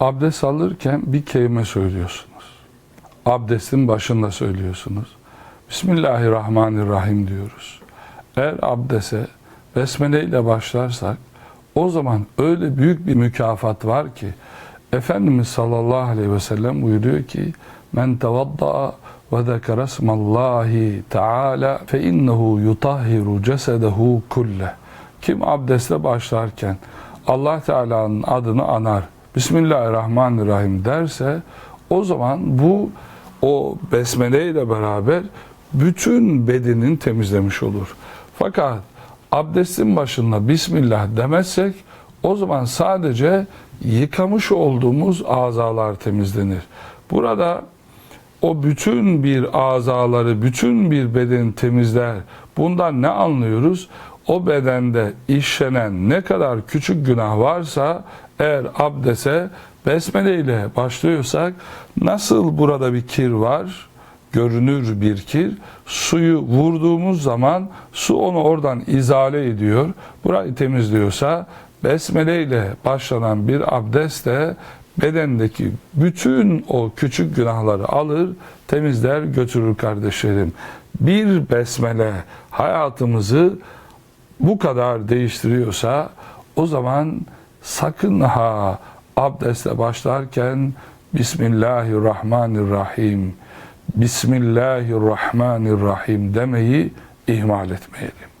Abdest alırken bir kelime söylüyorsunuz. Abdestin başında söylüyorsunuz. Bismillahirrahmanirrahim diyoruz. Eğer abdese besmele ile başlarsak o zaman öyle büyük bir mükafat var ki Efendimiz sallallahu aleyhi ve sellem buyuruyor ki men tevadda ve zekere smallahi teala fe innehu yutahhiru cesedehu kulle kim abdeste başlarken Allah Teala'nın adını anar Bismillahirrahmanirrahim derse o zaman bu o besmele ile beraber bütün bedenin temizlemiş olur. Fakat abdestin başında Bismillah demezsek o zaman sadece yıkamış olduğumuz azalar temizlenir. Burada o bütün bir azaları, bütün bir bedeni temizler. Bundan ne anlıyoruz? O bedende işlenen ne kadar küçük günah varsa eğer abdese besmele ile başlıyorsak nasıl burada bir kir var? Görünür bir kir. Suyu vurduğumuz zaman su onu oradan izale ediyor. Burayı temizliyorsa besmele ile başlanan bir abdest de bedendeki bütün o küçük günahları alır, temizler, götürür kardeşlerim. Bir besmele hayatımızı bu kadar değiştiriyorsa o zaman sakın ha abdeste başlarken Bismillahirrahmanirrahim Bismillahirrahmanirrahim demeyi ihmal etmeyelim.